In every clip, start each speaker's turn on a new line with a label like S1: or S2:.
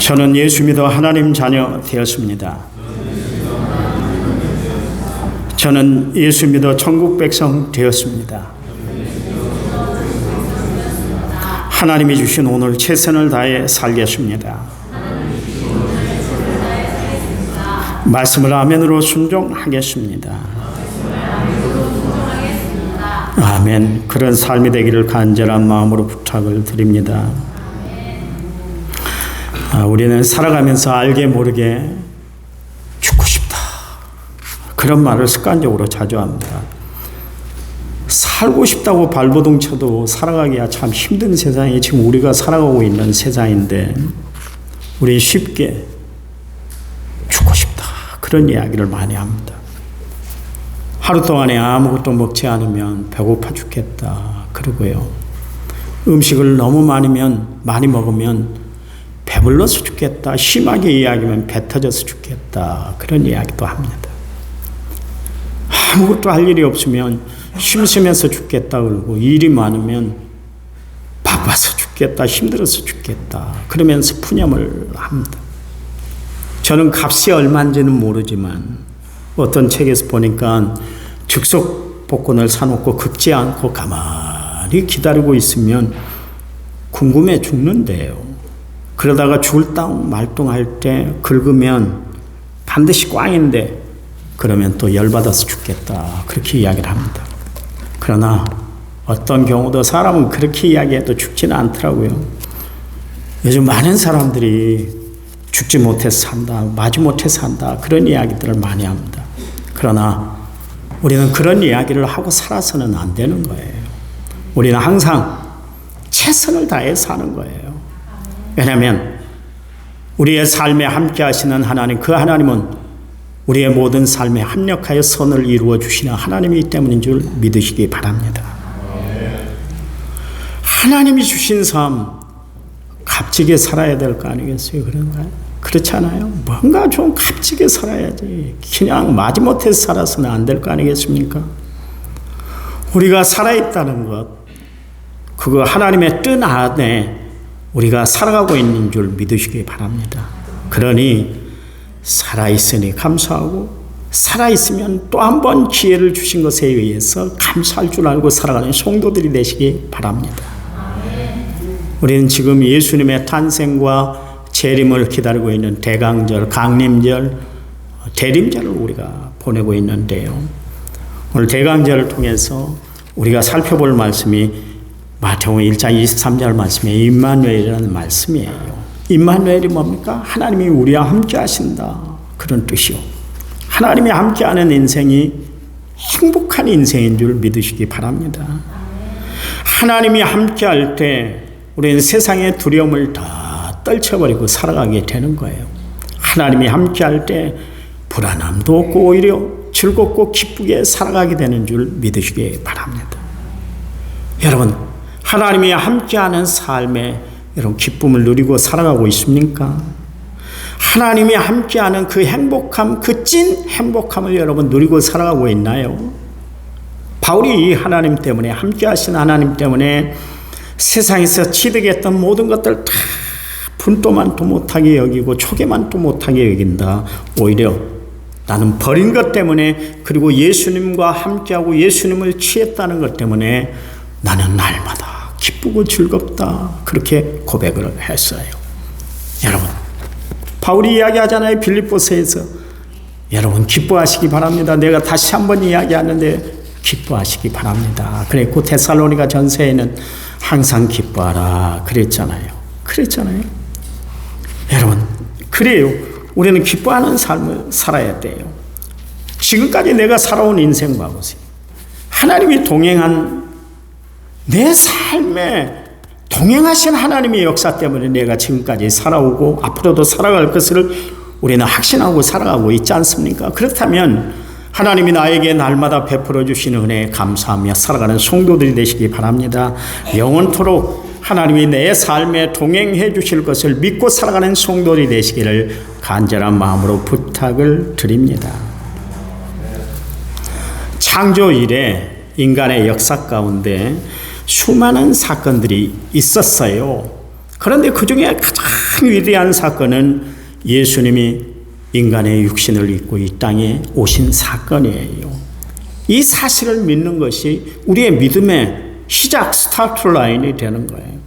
S1: 저는 예수 믿어 하나님 자녀 되었습니다. 저는 예수 믿어 천국 백성 되었습니다. 하나님이 주신 오늘 최선을 다해 살겠습니다. 말씀을 아멘으로 순종하겠습니다. 아멘. 그런 삶이 되기를 간절한 마음으로 부탁을 드립니다. 아, 우리는 살아가면서 알게 모르게 죽고 싶다. 그런 말을 습관적으로 자주 합니다. 살고 싶다고 발버둥 쳐도 살아가기가 참 힘든 세상이 지금 우리가 살아가고 있는 세상인데 우리 쉽게 죽고 싶다. 그런 이야기를 많이 합니다. 하루 동안에 아무것도 먹지 않으면 배고파 죽겠다. 그러고요. 음식을 너무 많이면 많이 먹으면 배불러서 죽겠다. 심하게 이야기하면 배 터져서 죽겠다. 그런 이야기도 합니다. 아무것도 할 일이 없으면 심심해서 죽겠다 그러고 일이 많으면 바빠서 죽겠다. 힘들어서 죽겠다. 그러면서 푸념을 합니다. 저는 값이 얼마인지는 모르지만 어떤 책에서 보니까 즉석 복권을 사놓고 긁지 않고 가만히 기다리고 있으면 궁금해 죽는데요. 그러다가 죽을 땅 말똥할 때 긁으면 반드시 꽝인데 그러면 또 열받아서 죽겠다. 그렇게 이야기를 합니다. 그러나 어떤 경우도 사람은 그렇게 이야기해도 죽지는 않더라고요. 요즘 많은 사람들이 죽지 못해서 산다, 마지 못해서 산다, 그런 이야기들을 많이 합니다. 그러나 우리는 그런 이야기를 하고 살아서는 안 되는 거예요. 우리는 항상 최선을 다해 사는 거예요. 왜냐하면 우리의 삶에 함께 하시는 하나님, 그 하나님은 우리의 모든 삶에 합력하여 선을 이루어 주시는 하나님이기 때문인 줄 믿으시기 바랍니다. 하나님이 주신 삶, 값지게 살아야 될 거 아니겠어요? 그런가요? 그렇잖아요. 뭔가 좀 값지게 살아야지. 그냥 마지못해서 살아서는 안 될 거 아니겠습니까? 우리가 살아있다는 것, 그거 하나님의 뜻 안에 우리가 살아가고 있는 줄 믿으시기 바랍니다. 그러니 살아있으니 감사하고 살아있으면 또 한 번 기회를 주신 것에 의해서 감사할 줄 알고 살아가는 성도들이 되시기 바랍니다. 우리는 지금 예수님의 탄생과 재림을 기다리고 있는 대강절, 강림절, 대림절을 우리가 보내고 있는데요. 오늘 대강절을 통해서 우리가 살펴볼 말씀이 마태복음 1장 23절 말씀에 임마누엘이라는 말씀이에요. 임마누엘이 뭡니까? 하나님이 우리와 함께 하신다. 그런 뜻이요. 하나님이 함께하는 인생이 행복한 인생인 줄 믿으시기 바랍니다. 하나님이 함께할 때 우리는 세상의 두려움을 다 떨쳐버리고 살아가게 되는 거예요. 하나님이 함께할 때 불안함도 없고 오히려 즐겁고 기쁘게 살아가게 되는 줄 믿으시기 바랍니다. 여러분, 하나님이 함께하는 삶에 여러분 기쁨을 누리고 살아가고 있습니까? 하나님이 함께하는 그 행복함, 그 찐 행복함을 여러분 누리고 살아가고 있나요? 바울이 하나님 때문에 함께하신 하나님 때문에 세상에서 취득했던 모든 것들 다 분도만도 못하게 여기고 초계만도 못하게 여긴다. 오히려 나는 버린 것 때문에 그리고 예수님과 함께하고 예수님을 취했다는 것 때문에 나는 날마다 기쁘고 즐겁다. 그렇게 고백을 했어요. 여러분, 바울이 이야기하잖아요. 빌립보서에서. 여러분 기뻐하시기 바랍니다. 내가 다시 한번 이야기하는데 기뻐하시기 바랍니다. 그랬고 데살로니가 전서에는 항상 기뻐하라 그랬잖아요. 그랬잖아요. 여러분 그래요. 우리는 기뻐하는 삶을 살아야 돼요. 지금까지 내가 살아온 인생 봐보세요. 하나님이 동행한 내 삶에 동행하신 하나님의 역사 때문에 내가 지금까지 살아오고 앞으로도 살아갈 것을 우리는 확신하고 살아가고 있지 않습니까? 그렇다면 하나님이 나에게 날마다 베풀어 주시는 은혜에 감사하며 살아가는 성도들이 되시기 바랍니다. 영원토록 하나님이 내 삶에 동행해 주실 것을 믿고 살아가는 성도들이 되시기를 간절한 마음으로 부탁을 드립니다. 창조 이래 인간의 역사 가운데 수많은 사건들이 있었어요. 그런데 그 중에 가장 위대한 사건은 예수님이 인간의 육신을 입고 이 땅에 오신 사건이에요. 이 사실을 믿는 것이 우리의 믿음의 시작 스타트 라인이 되는 거예요.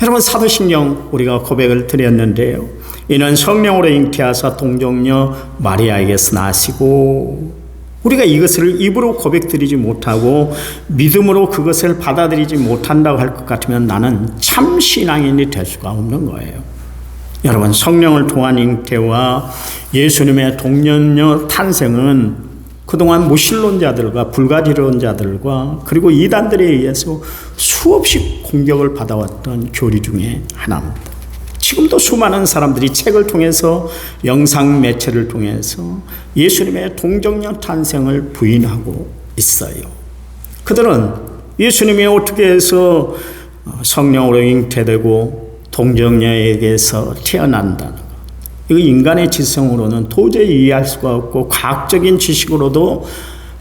S1: 여러분 사도신경 우리가 고백을 드렸는데요. 이는 성령으로 잉태하사 동정녀 마리아에게서 나시고 우리가 이것을 입으로 고백드리지 못하고 믿음으로 그것을 받아들이지 못한다고 할 것 같으면 나는 참 신앙인이 될 수가 없는 거예요. 여러분 성령을 통한 잉태와 예수님의 동년녀 탄생은 그동안 무신론자들과 불가지론자들과 그리고 이단들에 의해서 수없이 공격을 받아왔던 교리 중에 하나입니다. 지금도 수많은 사람들이 책을 통해서 영상 매체를 통해서 예수님의 동정녀 탄생을 부인하고 있어요. 그들은 예수님이 어떻게 해서 성령으로 잉태되고 동정녀에게서 태어난다는 것. 이거 인간의 지성으로는 도저히 이해할 수가 없고 과학적인 지식으로도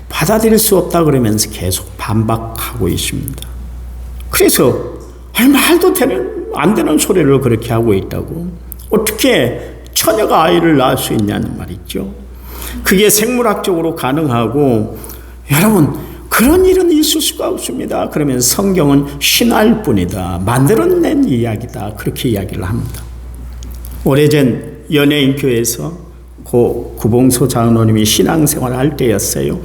S1: 받아들일 수 없다 그러면서 계속 반박하고 있습니다. 그래서 말도 되는 안 되는 소리를 그렇게 하고 있다고 어떻게 처녀가 아이를 낳을 수 있냐는 말이죠. 그게 생물학적으로 가능하고 여러분 그런 일은 있을 수가 없습니다. 그러면 성경은 신할 뿐이다. 만들어낸 이야기다. 그렇게 이야기를 합니다. 오래전 연예인 교회에서 고 구봉소 장로님이 신앙생활을 할 때였어요.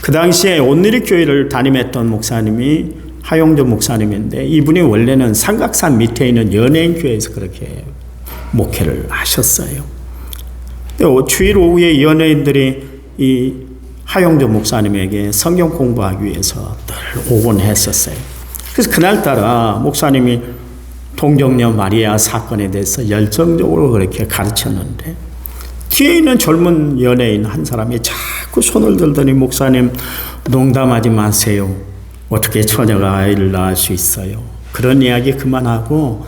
S1: 그 당시에 온누리 교회를 담임했던 목사님이 하용조 목사님인데 이분이 원래는 삼각산 밑에 있는 연예인 교회에서 그렇게 목회를 하셨어요. 주일 오후에 연예인들이 이 하용조 목사님에게 성경 공부하기 위해서 늘 오곤 했었어요. 그래서 그날따라 목사님이 동정녀 마리아 사건에 대해서 열정적으로 그렇게 가르쳤는데 뒤에 있는 젊은 연예인 한 사람이 자꾸 손을 들더니 목사님 농담하지 마세요. 어떻게 처녀가 아이를 낳을 수 있어요? 그런 이야기 그만하고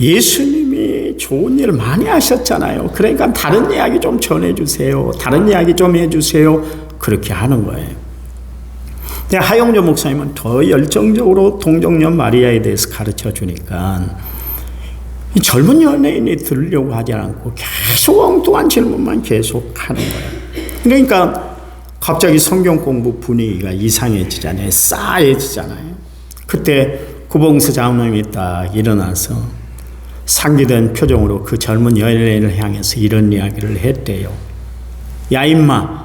S1: 예수님이 좋은 일 많이 하셨잖아요. 그러니까 다른 이야기 좀 전해주세요. 다른 이야기 좀 해주세요. 그렇게 하는 거예요. 근데 하용조 목사님은 더 열정적으로 동정녀 마리아에 대해서 가르쳐 주니까 이 젊은 연예인이 들으려고 하지 않고 계속 엉뚱한 질문만 계속 하는 거예요. 그러니까 갑자기 성경 공부 분위기가 이상해지잖아요. 싸해지잖아요. 그때 구봉수 장로님이 딱 일어나서 상기된 표정으로 그 젊은 연예인을 향해서 이런 이야기를 했대요. 야 임마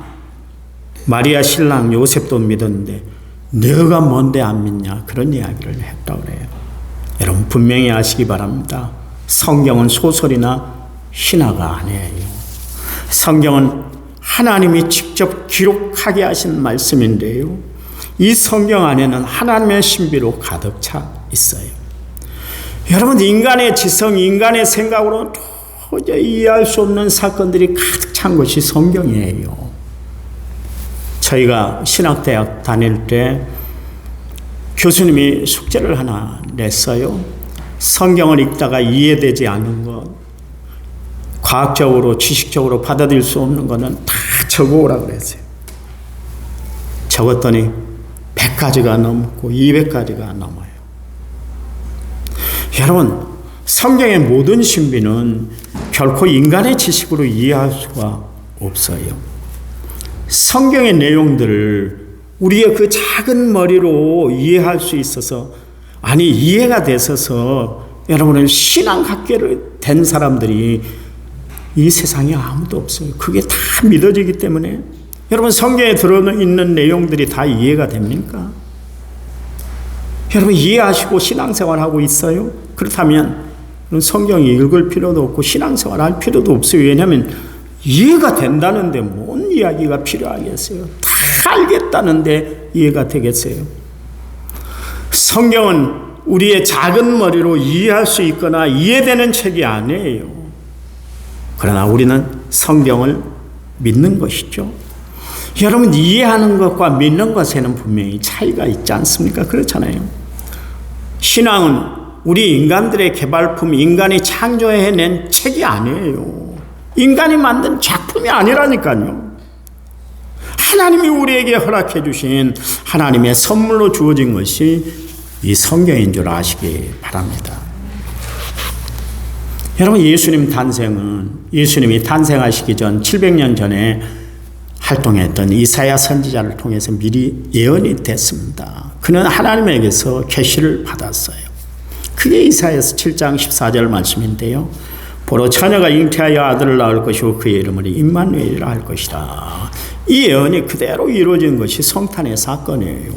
S1: 마리아 신랑 요셉도 믿었는데 너가 뭔데 안 믿냐 그런 이야기를 했다 그래요. 여러분 분명히 아시기 바랍니다. 성경은 소설이나 신화가 아니에요. 성경은 하나님이 직접 기록하게 하신 말씀인데요. 이 성경 안에는 하나님의 신비로 가득 차 있어요. 여러분, 인간의 지성, 인간의 생각으로 도저히 이해할 수 없는 사건들이 가득 찬 것이 성경이에요. 저희가 신학대학 다닐 때 교수님이 숙제를 하나 냈어요. 성경을 읽다가 이해되지 않는 것, 과학적으로, 지식적으로 받아들일 수 없는 것은 다 적어오라 그랬어요. 적었더니 100가지가 넘고 200가지가 넘어요. 여러분, 성경의 모든 신비는 결코 인간의 지식으로 이해할 수가 없어요. 성경의 내용들을 우리의 그 작은 머리로 이해할 수 있어서 아니 이해가 되셔서 여러분은 신앙 학계를 된 사람들이 이 세상에 아무도 없어요. 그게 다 믿어지기 때문에 여러분 성경에 들어있는 내용들이 다 이해가 됩니까? 여러분 이해하시고 신앙생활하고 있어요? 그렇다면 성경 읽을 필요도 없고 신앙생활 할 필요도 없어요. 왜냐하면 이해가 된다는데 뭔 이야기가 필요하겠어요? 다 알겠다는데 이해가 되겠어요? 성경은 우리의 작은 머리로 이해할 수 있거나 이해되는 책이 아니에요. 그러나 우리는 성경을 믿는 것이죠. 여러분 이해하는 것과 믿는 것에는 분명히 차이가 있지 않습니까? 그렇잖아요. 신앙은 우리 인간들의 개발품, 인간이 창조해낸 책이 아니에요. 인간이 만든 작품이 아니라니까요. 하나님이 우리에게 허락해 주신 하나님의 선물로 주어진 것이 이 성경인 줄 아시기 바랍니다. 여러분 예수님 탄생은 예수님이 탄생하시기 전 700년 전에 활동했던 이사야 선지자를 통해서 미리 예언이 됐습니다. 그는 하나님에게서 계시를 받았어요. 그게 이사야서 7장 14절 말씀인데요. 보러 처녀가 잉태하여 아들을 낳을 것이고 그의 이름을 임마누엘이라 할 것이다. 이 예언이 그대로 이루어진 것이 성탄의 사건이에요.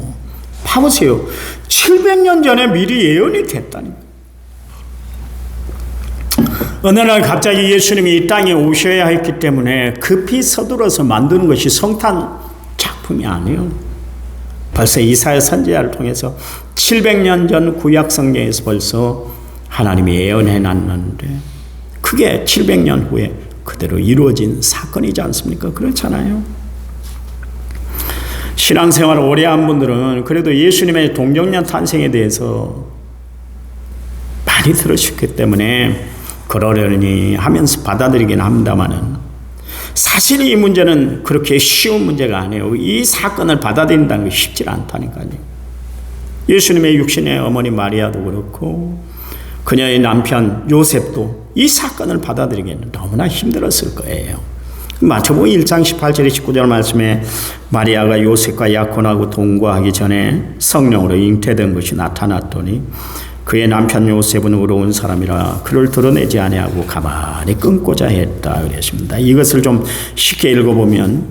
S1: 봐보세요. 700년 전에 미리 예언이 됐다니까. 어느 날 갑자기 예수님이 이 땅에 오셔야 했기 때문에 급히 서둘러서 만드는 것이 성탄 작품이 아니에요. 벌써 이사야 선지자를 통해서 700년 전 구약 성경에서 벌써 하나님이 예언해 놨는데 그게 700년 후에 그대로 이루어진 사건이지 않습니까? 그렇잖아요. 신앙생활을 오래 한 분들은 그래도 예수님의 동정년 탄생에 대해서 많이 들으셨기 때문에 그러려니 하면서 받아들이긴 합니다만은 사실 이 문제는 그렇게 쉬운 문제가 아니에요. 이 사건을 받아들인다는 게 쉽지 않다니까요. 예수님의 육신의 어머니 마리아도 그렇고 그녀의 남편 요셉도 이 사건을 받아들이기에는 너무나 힘들었을 거예요. 마태복음 1장 18절 19절 말씀에 마리아가 요셉과 약혼하고 동거하기 전에 성령으로 잉태된 것이 나타났더니 그의 남편 요셉은 의로운 사람이라 그를 드러내지 아니하고 가만히 끊고자 했다 그랬습니다. 이것을 좀 쉽게 읽어보면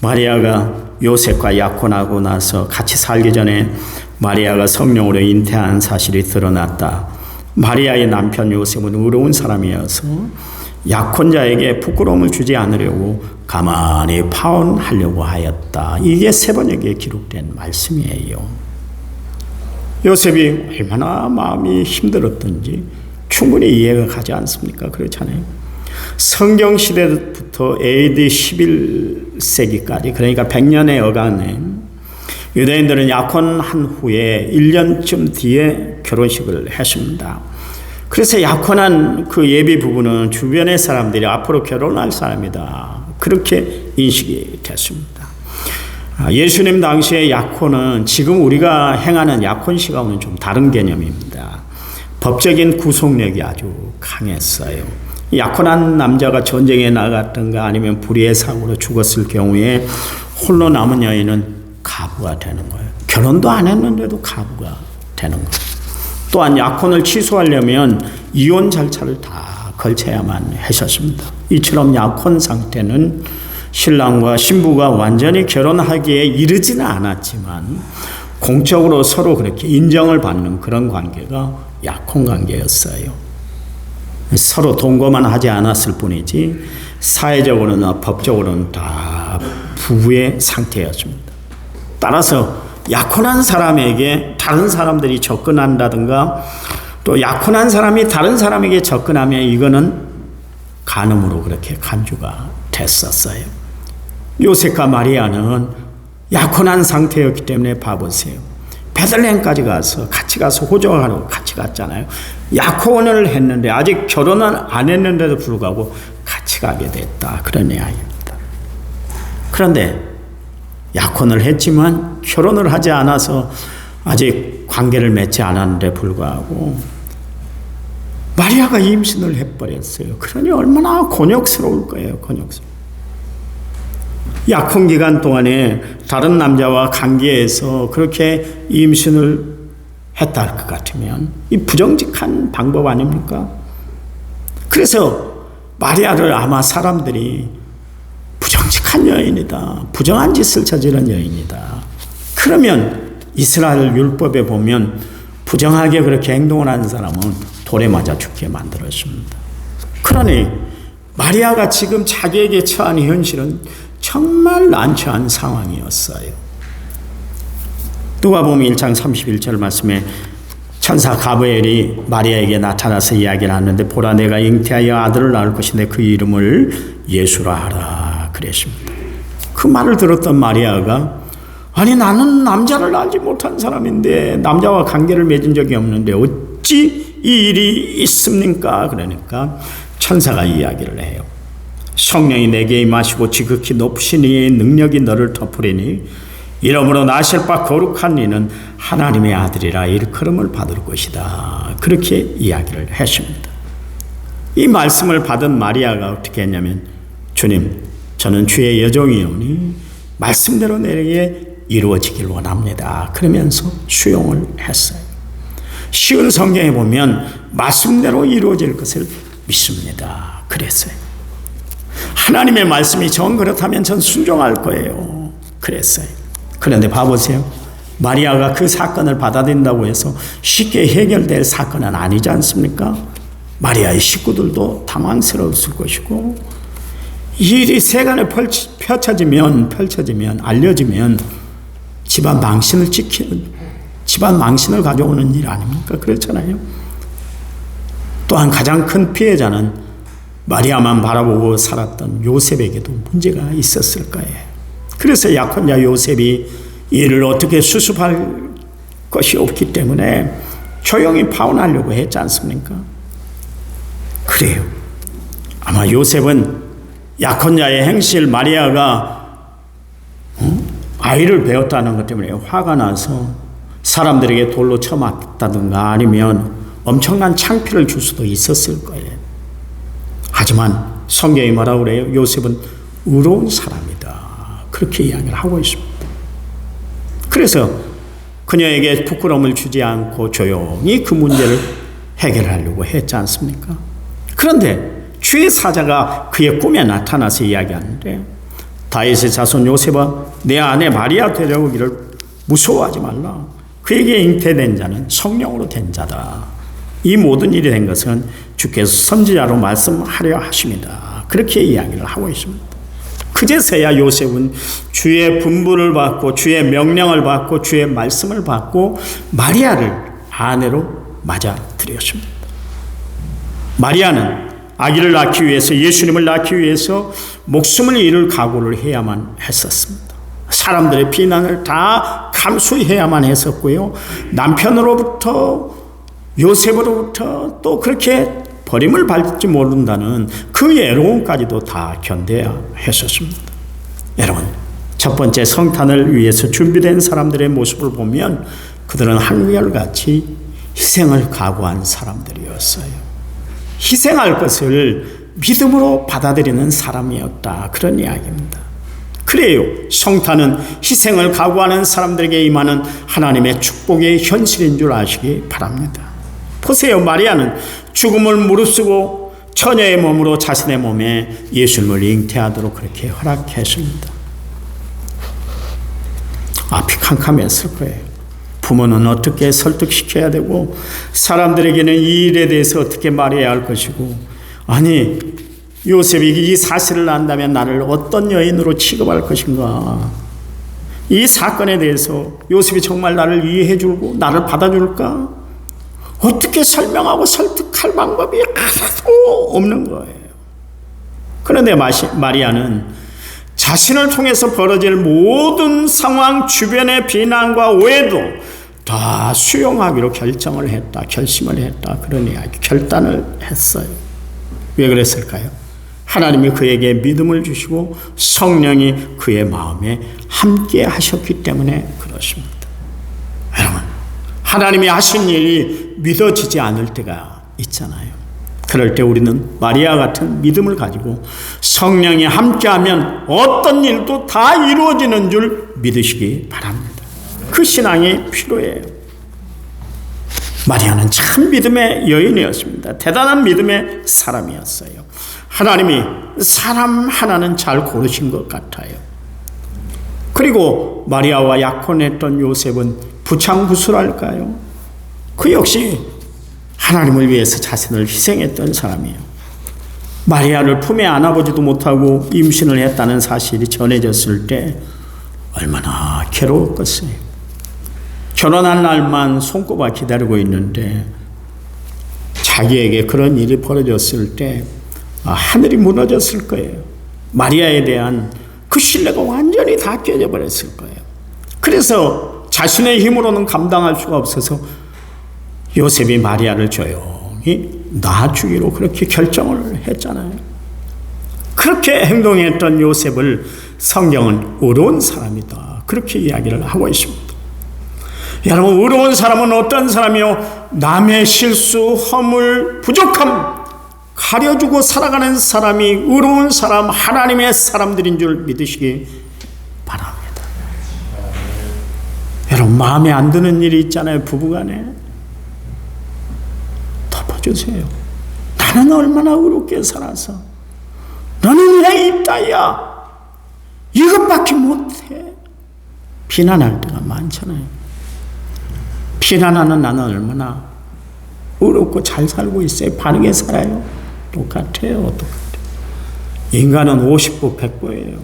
S1: 마리아가 요셉과 약혼하고 나서 같이 살기 전에 마리아가 성령으로 잉태한 사실이 드러났다. 마리아의 남편 요셉은 의로운 사람이어서 약혼자에게 부끄러움을 주지 않으려고 가만히 파혼하려고 하였다. 이게 세 번역에 기록된 말씀이에요. 요셉이 얼마나 마음이 힘들었던지 충분히 이해가 가지 않습니까? 그렇잖아요. 성경 시대부터 AD 11세기까지 그러니까 100년의 어간에 유대인들은 약혼한 후에 1년쯤 뒤에 결혼식을 했습니다. 그래서 약혼한 그 예비 부부는 주변의 사람들이 앞으로 결혼할 사람이다. 그렇게 인식이 됐습니다. 아, 예수님 당시의 약혼은 지금 우리가 행하는 약혼식하고는 좀 다른 개념입니다. 법적인 구속력이 아주 강했어요. 약혼한 남자가 전쟁에 나갔던가 아니면 불의의 사고로 죽었을 경우에 홀로 남은 여인은 가부가 되는 거예요. 결혼도 안 했는데도 가부가 되는 거예요. 또한 약혼을 취소하려면 이혼 절차를 다 걸쳐야만 했었습니다. 이처럼 약혼 상태는 신랑과 신부가 완전히 결혼하기에 이르지는 않았지만 공적으로 서로 그렇게 인정을 받는 그런 관계가 약혼 관계였어요. 서로 동거만 하지 않았을 뿐이지 사회적으로나 법적으로는 다 부부의 상태였습니다. 따라서 약혼한 사람에게 다른 사람들이 접근한다든가 또 약혼한 사람이 다른 사람에게 접근하면 이거는 간음으로 그렇게 간주가 됐었어요. 요셉과 마리아는 약혼한 상태였기 때문에 봐보세요. 베들레헴까지 가서 같이 가서 호적하러 같이 갔잖아요. 약혼을 했는데 아직 결혼은 안 했는데도 불구하고 같이 가게 됐다. 그런 이야기입니다. 그런데 약혼을 했지만 결혼을 하지 않아서 아직 관계를 맺지 않았는데 불구하고 마리아가 임신을 해버렸어요. 그러니 얼마나 곤욕스러울 거예요. 곤욕스러워. 약혼 기간 동안에 다른 남자와 관계에서 그렇게 임신을 했다 할 것 같으면 이 부정직한 방법 아닙니까? 그래서 마리아를 아마 사람들이 부정직한 여인이다. 부정한 짓을 저지른 여인이다. 그러면 이스라엘 율법에 보면 부정하게 그렇게 행동을 하는 사람은 돌에 맞아 죽게 만들었습니다. 그러니 마리아가 지금 자기에게 처한 현실은 정말 난처한 상황이었어요. 누가 보면 1장 31절 말씀에 천사 가브엘이 마리아에게 나타나서 이야기를 하는데 보라 내가 잉태하여 아들을 낳을 것인데 그 이름을 예수라 하라 그랬습니다. 그 말을 들었던 마리아가 아니 나는 남자를 알지 못한 사람인데 남자와 관계를 맺은 적이 없는데 어찌 이 일이 있습니까? 그러니까 천사가 이야기를 해요. 성령이 내게 임하시고 지극히 높으신 이의 능력이 너를 덮으리니 이러므로 나실 바 거룩한 이는 하나님의 아들이라 일컬음을 받을 것이다. 그렇게 이야기를 했습니다. 이 말씀을 받은 마리아가 어떻게 했냐면 주님 저는 주의 여종이오니 말씀대로 내게 이루어지길 원합니다. 그러면서 수용을 했어요. 쉬운 성경에 보면 말씀대로 이루어질 것을 믿습니다. 그랬어요. 하나님의 말씀이 정 그렇다면 전 순종할 거예요. 그랬어요. 그런데 봐보세요. 마리아가 그 사건을 받아들인다고 해서 쉽게 해결될 사건은 아니지 않습니까? 마리아의 식구들도 당황스러웠을 것이고 일이 세간에 펼치, 펼쳐지면 펼쳐지면 알려지면 집안 망신을 지키는 집안 망신을 가져오는 일 아닙니까? 그렇잖아요. 또한 가장 큰 피해자는 마리아만 바라보고 살았던 요셉에게도 문제가 있었을 거예요. 그래서 약혼자 요셉이 이를 어떻게 수습할 것이 없기 때문에 조용히 파혼하려고 했지 않습니까? 그래요. 아마 요셉은 약혼자의 행실 마리아가 어? 아이를 배웠다는 것 때문에 화가 나서 사람들에게 돌로 쳐맞다든가 아니면 엄청난 창피를 줄 수도 있었을 거예요. 하지만 성경이 뭐라 그래요? 요셉은 의로운 사람이다. 그렇게 이야기를 하고 있습니다. 그래서 그녀에게 부끄러움을 주지 않고 조용히 그 문제를 해결하려고 했지 않습니까? 그런데 주의 사자가 그의 꿈에 나타나서 이야기하는데 다윗의 자손 요셉아 내 아내 마리아 데려오기를 무서워하지 말라. 그에게 잉태된 자는 성령으로 된 자다. 이 모든 일이 된 것은 주께서 선지자로 말씀하려 하십니다. 그렇게 이야기를 하고 있습니다. 그제서야 요셉은 주의 분부를 받고 주의 명령을 받고 주의 말씀을 받고 마리아를 아내로 맞아들였습니다. 마리아는 아기를 낳기 위해서 예수님을 낳기 위해서 목숨을 잃을 각오를 해야만 했었습니다. 사람들의 비난을 다 감수해야만 했었고요. 남편으로부터 요셉으로부터 또 그렇게 버림을 받지 모른다는 그 애로움까지도 다 견뎌야 했었습니다. 여러분, 첫 번째 성탄을 위해서 준비된 사람들의 모습을 보면 그들은 한결같이 희생을 각오한 사람들이었어요. 희생할 것을 믿음으로 받아들이는 사람이었다. 그런 이야기입니다. 그래요. 성탄은 희생을 각오하는 사람들에게 임하는 하나님의 축복의 현실인 줄 아시기 바랍니다. 보세요. 마리아는 죽음을 무릅쓰고 처녀의 몸으로 자신의 몸에 예수님을 잉태하도록 그렇게 허락했습니다. 앞이 캄캄했을 거예요. 부모는 어떻게 설득시켜야 되고 사람들에게는 이 일에 대해서 어떻게 말해야 할 것이고 아니 요셉이 이 사실을 안다면 나를 어떤 여인으로 취급할 것인가 이 사건에 대해서 요셉이 정말 나를 이해해 주고 나를 받아줄까 어떻게 설명하고 설득할 방법이 하나도 없는 거예요 그런데 마리아는 자신을 통해서 벌어질 모든 상황 주변의 비난과 오해도 다 수용하기로 결정을 했다, 결심을 했다, 그런 이야기, 결단을 했어요. 왜 그랬을까요? 하나님이 그에게 믿음을 주시고 성령이 그의 마음에 함께 하셨기 때문에 그렇습니다. 하나님이 하신 일이 믿어지지 않을 때가 있잖아요. 그럴 때 우리는 마리아 같은 믿음을 가지고 성령이 함께하면 어떤 일도 다 이루어지는 줄 믿으시기 바랍니다. 그 신앙이 필요해요. 마리아는 참 믿음의 여인이었습니다. 대단한 믿음의 사람이었어요. 하나님이 사람 하나는 잘 고르신 것 같아요. 그리고 마리아와 약혼했던 요셉은 부창부술할까요? 그 역시 하나님을 위해서 자신을 희생했던 사람이에요. 마리아를 품에 안아보지도 못하고 임신을 했다는 사실이 전해졌을 때 얼마나 괴로웠겠어요. 결혼할 날만 손꼽아 기다리고 있는데 자기에게 그런 일이 벌어졌을 때 아, 하늘이 무너졌을 거예요. 마리아에 대한 그 신뢰가 완전히 다 깨져 버렸을 거예요. 그래서 자신의 힘으로는 감당할 수가 없어서 요셉이 마리아를 조용히 놔주기로 그렇게 결정을 했잖아요. 그렇게 행동했던 요셉을 성경은 어려운 사람이다. 그렇게 이야기를 하고 있습니다. 여러분, 의로운 사람은 어떤 사람이요? 남의 실수, 허물, 부족함, 가려주고 살아가는 사람이 의로운 사람, 하나님의 사람들인 줄 믿으시기 바랍니다. 여러분, 마음에 안 드는 일이 있잖아요, 부부간에. 덮어주세요. 나는 얼마나 의롭게 살아서. 너는 왜 있다야? 이것밖에 못해. 비난할 때가 많잖아요. 비난하는 나는 얼마나 의롭고 잘 살고 있어요. 바르게 살아요. 똑같아요. 똑같아요. 인간은 50부 100부예요.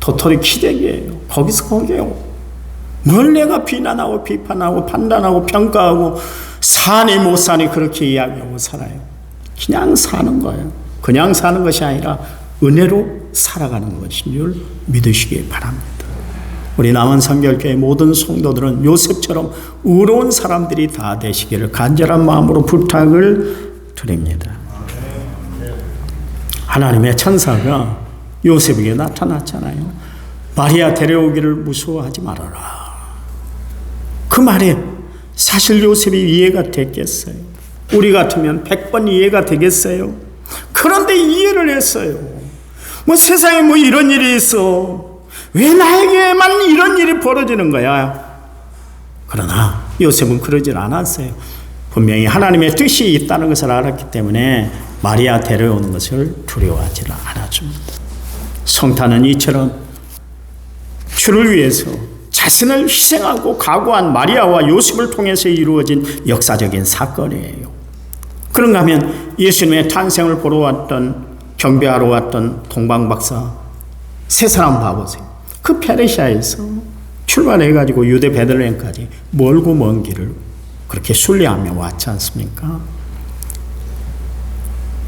S1: 도토리 키재기예요. 거기서 거기에요. 뭘 내가 비난하고 비판하고 판단하고 평가하고 사니 못 사니 그렇게 이야기하고 살아요. 그냥 사는 거예요. 그냥 사는 것이 아니라 은혜로 살아가는 것인 줄 믿으시기 바랍니다. 우리 남은 성결교회 모든 성도들은 요셉처럼 의로운 사람들이 다 되시기를 간절한 마음으로 부탁을 드립니다. 하나님의 천사가 요셉에게 나타났잖아요. 마리아 데려오기를 무서워하지 말아라. 그 말에 사실 요셉이 이해가 됐겠어요. 우리 같으면 100번 이해가 되겠어요. 그런데 이해를 했어요. 뭐 세상에 뭐 이런 일이 있어. 왜 나에게만 이런 일이 벌어지는 거야? 그러나 요셉은 그러질 않았어요. 분명히 하나님의 뜻이 있다는 것을 알았기 때문에 마리아 데려오는 것을 두려워하지 않았습니다. 성탄은 이처럼 주를 위해서 자신을 희생하고 각오한 마리아와 요셉을 통해서 이루어진 역사적인 사건이에요. 그런가 하면 예수님의 탄생을 보러 왔던 경배하러 왔던 동방박사 세 사람 봐보세요. 그 페르시아에서 출발해가지고 유대 베들레헴까지 멀고 먼 길을 그렇게 순례하며 왔지 않습니까?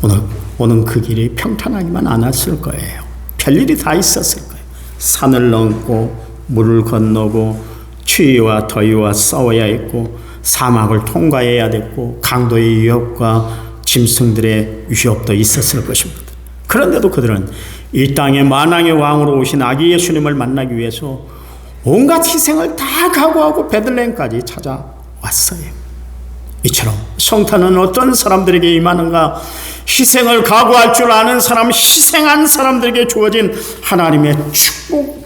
S1: 오늘 오는 그 길이 평탄하기만 않았을 거예요. 별일이 다 있었을 거예요. 산을 넘고 물을 건너고 추위와 더위와 싸워야 했고 사막을 통과해야 됐고 강도의 위협과 짐승들의 위협도 있었을 것입니다. 그런데도 그들은 이 땅에 만왕의 왕으로 오신 아기 예수님을 만나기 위해서 온갖 희생을 다 각오하고 베들레헴까지 찾아왔어요. 이처럼 성탄은 어떤 사람들에게 임하는가? 희생을 각오할 줄 아는 사람, 희생한 사람들에게 주어진 하나님의 축복,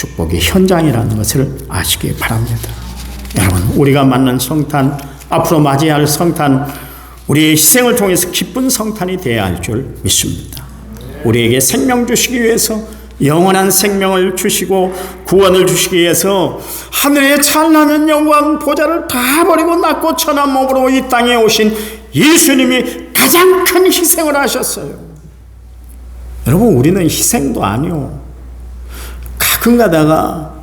S1: 축복의 현장이라는 것을 아시기 바랍니다. 여러분, 우리가 맞는 성탄, 앞으로 맞이할 성탄, 우리의 희생을 통해서 기쁜 성탄이 되어야 할 줄 믿습니다. 우리에게 생명 주시기 위해서 영원한 생명을 주시고 구원을 주시기 위해서 하늘의 찬란한 영광 보좌를 다 버리고 낮고 천한 몸으로 이 땅에 오신 예수님이 가장 큰 희생을 하셨어요. 여러분 우리는 희생도 아니요. 가끔 가다가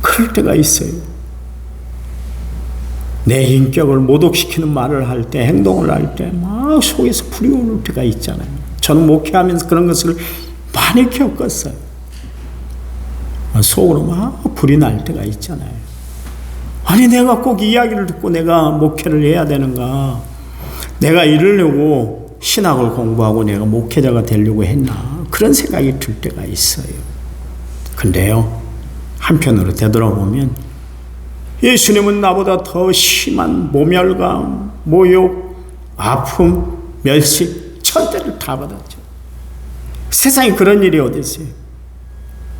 S1: 그럴 때가 있어요. 내 인격을 모독시키는 말을 할 때, 행동을 할 때, 막 속에서 불이 오를 때가 있잖아요. 저는 목회하면서 그런 것을 많이 겪었어요. 속으로 막 불이 날 때가 있잖아요. 아니, 내가 꼭 이야기를 듣고 내가 목회를 해야 되는가? 내가 이러려고 신학을 공부하고 내가 목회자가 되려고 했나? 그런 생각이 들 때가 있어요. 근데요, 한편으로 되돌아보면 예수님은 나보다 더 심한 모멸감, 모욕, 아픔, 멸시, 천대를 다 받았죠. 세상에 그런 일이 어디 있어요?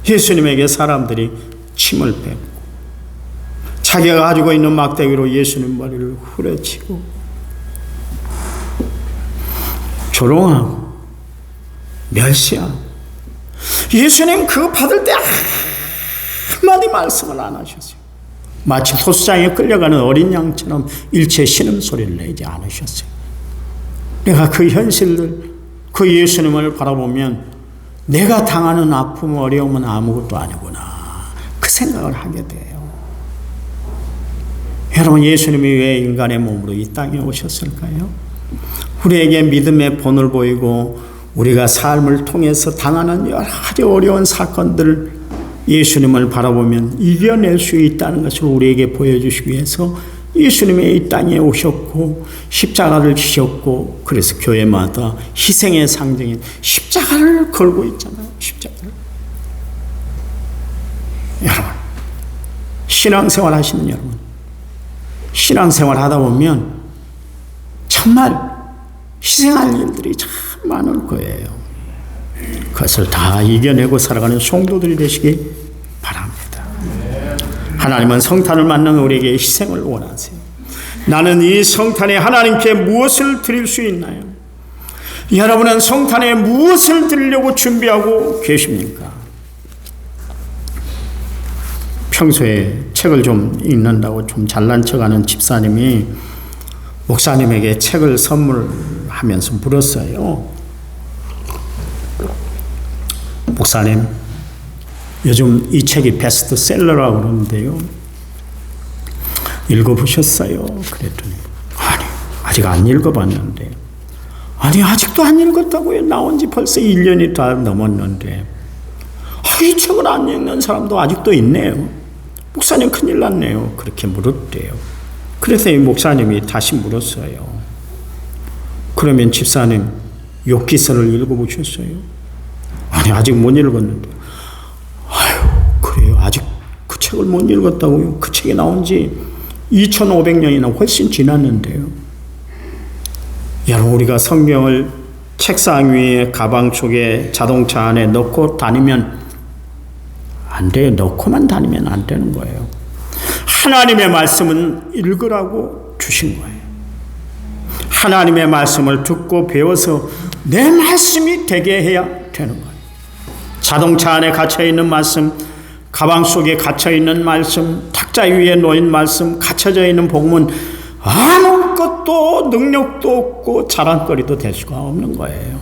S1: 예수님에게 사람들이 침을 뱉고 자기가 가지고 있는 막대기로 예수님 머리를 후려치고 조롱하고 멸시하고 예수님 그거 받을 때 한마디 말씀을 안 하셨어요. 마치 소수장에 끌려가는 어린 양처럼 일체 신음소리를 내지 않으셨어요. 내가 그 현실들, 그 예수님을 바라보면 내가 당하는 아픔, 어려움은 아무것도 아니구나. 그 생각을 하게 돼요. 여러분, 예수님이 왜 인간의 몸으로 이 땅에 오셨을까요? 우리에게 믿음의 본을 보이고 우리가 삶을 통해서 당하는 여러 가지 어려운 사건들을 예수님을 바라보면 이겨낼 수 있다는 것을 우리에게 보여주시기 위해서 예수님이 이 땅에 오셨고 십자가를 지셨고 그래서 교회마다 희생의 상징인 십자가를 걸고 있잖아요. 십자가를. 여러분, 신앙생활 하시는 여러분, 신앙생활 하다 보면 정말 희생할 일들이 참 많을 거예요. 그것을 다 이겨내고 살아가는 성도들이 되시기 바랍니다. 하나님은 성탄을 맞는 우리에게 희생을 원하세요. 나는 이 성탄에 하나님께 무엇을 드릴 수 있나요? 여러분은 성탄에 무엇을 드리려고 준비하고 계십니까? 평소에 책을 좀 읽는다고 좀 잘난 척하는 집사님이 목사님에게 책을 선물하면서 물었어요. 목사님, 요즘 이 책이 베스트셀러라고 그러는데요. 읽어보셨어요? 그랬더니, 아니, 아직 안 읽어봤는데. 아니, 아직도 안 읽었다고요? 나온 지 벌써 1년이 다 넘었는데. 아, 이 책을 안 읽는 사람도 아직도 있네요. 목사님 큰일 났네요. 그렇게 물었대요. 그래서 이 목사님이 다시 물었어요. 그러면 집사님, 욕기서를 읽어보셨어요? 아니, 아직 못 읽었는데. 아유, 그래요. 아직 그 책을 못 읽었다고요? 그 책이 나온 지 2500년이나 훨씬 지났는데요. 여러분, 우리가 성경을 책상 위에, 가방 속에, 자동차 안에 넣고 다니면 안 돼요. 넣고만 다니면 안 되는 거예요. 하나님의 말씀은 읽으라고 주신 거예요. 하나님의 말씀을 듣고 배워서 내 말씀이 되게 해야 되는 거예요. 자동차 안에 갇혀 있는 말씀, 가방 속에 갇혀 있는 말씀, 탁자 위에 놓인 말씀, 갇혀져 있는 복음은 아무것도 능력도 없고 자랑거리도 될 수가 없는 거예요.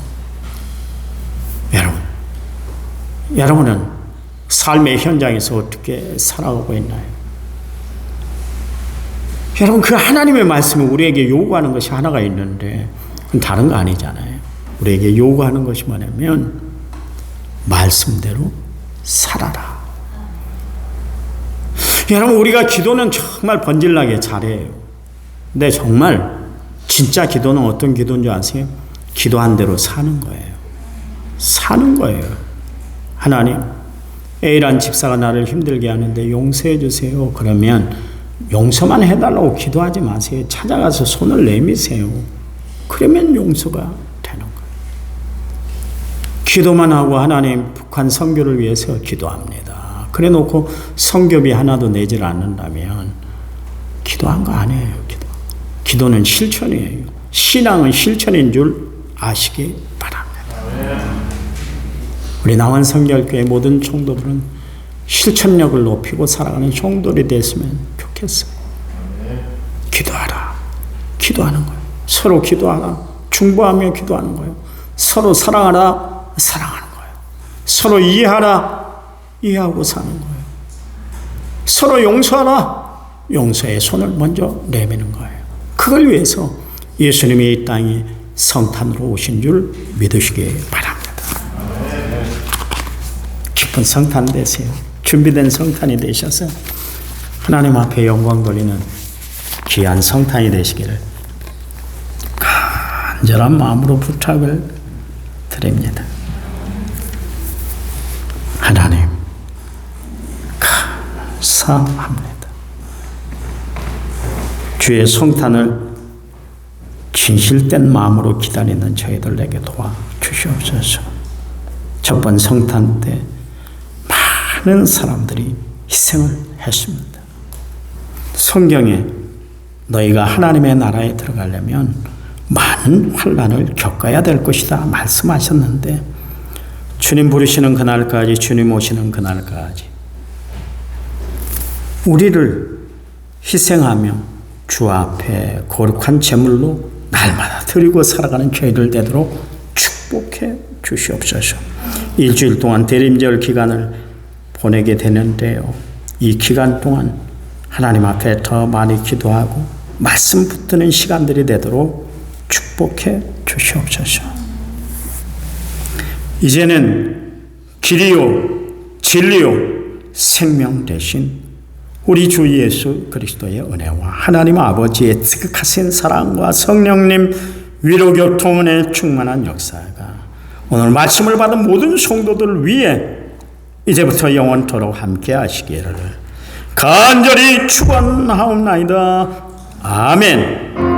S1: 여러분, 여러분은 삶의 현장에서 어떻게 살아가고 있나요? 여러분, 그 하나님의 말씀이 우리에게 요구하는 것이 하나가 있는데, 다른 거 아니잖아요. 우리에게 요구하는 것이 뭐냐면, 말씀대로 살아라. 여러분, 우리가 기도는 정말 번질나게 잘해요. 근데 정말, 진짜 기도는 어떤 기도인 줄 아세요? 기도한 대로 사는 거예요. 사는 거예요. 하나님, A란 집사가 나를 힘들게 하는데 용서해 주세요. 그러면 용서만 해달라고 기도하지 마세요. 찾아가서 손을 내미세요. 그러면 용서가 되는 거예요. 기도만 하고 하나님 북한 선교를 위해서 기도합니다. 그래 놓고 성교비 하나도 내질 않는다면 기도한 거 아니에요. 기도. 기도는 실천이에요. 신앙은 실천인 줄 아시기 바랍니다. 우리 남한 성결교회 모든 총도들은 실천력을 높이고 살아가는 총돌이 됐으면 좋겠어요. 기도하라. 기도하는 거예요. 서로 기도하라. 중보하며 기도하는 거예요. 서로 사랑하라. 사랑하는 거예요. 서로 이해하라. 이해하고 사는 거예요. 서로 용서하라. 용서의 손을 먼저 내미는 거예요. 그걸 위해서 예수님이 이 땅에 성탄으로 오신 줄 믿으시기 바랍니다. 기쁜 성탄 되세요. 준비된 성탄이 되셔서 하나님 앞에 영광 돌리는 귀한 성탄이 되시기를 간절한 마음으로 부탁을 드립니다. 하나님, 감사합니다. 주의 성탄을 진실된 마음으로 기다리는 저희들에게 도와 주시옵소서. 첫번 성탄 때 많은 사람들이 희생을 했습니다. 성경에 너희가 하나님의 나라에 들어가려면 많은 환란을 겪어야 될 것이다 말씀하셨는데 주님 부르시는 그날까지 주님 오시는 그날까지 우리를 희생하며 주 앞에 거룩한 제물로 날마다 드리고 살아가는 저희들 되도록 축복해 주시옵소서. 일주일 동안 대림절 기간을 보내게 되는데요. 이 기간 동안 하나님 앞에 더 많이 기도하고 말씀 붙드는 시간들이 되도록 축복해 주시옵소서. 이제는 길이요, 진리요, 생명 대신 우리 주 예수 그리스도의 은혜와 하나님 아버지의 지극하신 사랑과 성령님 위로 교통은혜 충만한 역사가 오늘 말씀을 받은 모든 성도들 위해 이제부터 영원토록 함께 하시기를 간절히 축원하옵나이다. 아멘.